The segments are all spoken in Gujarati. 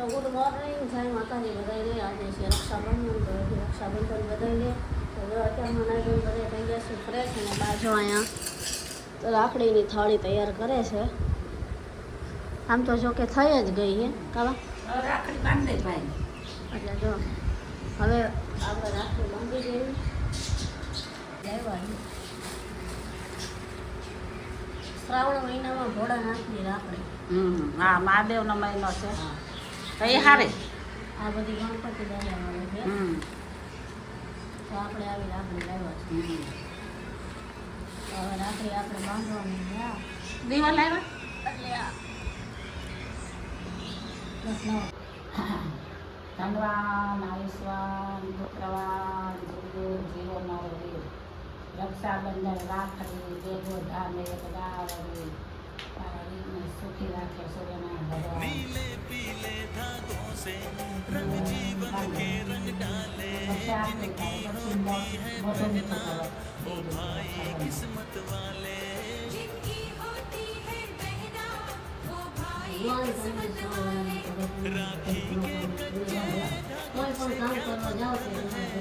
તો ગુડ મોર્નિંગ. જય માતાજી. બધાને આજે છે રક્ષાબંધન તો રક્ષાબંધન બધાને તો જો અત્યારમાં ધોઈને બધા થઈ ગયા છે ફ્રેશ અને બાજુ અહીંયા તો રાખડીની થાળી તૈયાર કરે છે. આમ તો જો કે થઈ જ ગઈ હે. કાવા રાખડી બાંધે ભાઈ. એટલે જો હવે આપણે રાખડી બાંધી દેવી. લેવાની શ્રાવણ મહિનામાં ભોળાનાથની રાખડી. હમ હા મહાદેવનો મહિનો છે. તો એ હારે. આ બધી ગણપતિ દાદાવાળી છે. તો આપણે આવી રાખડી લાવ્યા છે. હવે રાખડી આપણે બાંધવાની. દીવા લાવ્યા? એટલે આ ધનવાન આયુષ્વાન શુક્રવાન જીવ જીવો મારો રક્ષાબંધન રાખડી દેવો ધામ એક के रंग डाले जिनकी होती है बहना ओ भाई किस्मत वाले राखी के कच्चे धागों से बनाए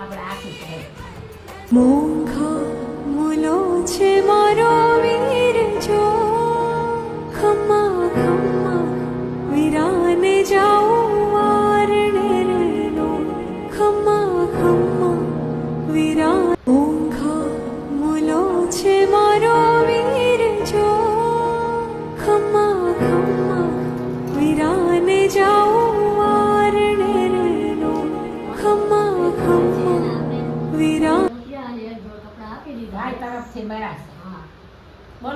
આપણે આખી આપી દીધા. તરફથી મળ્યા છે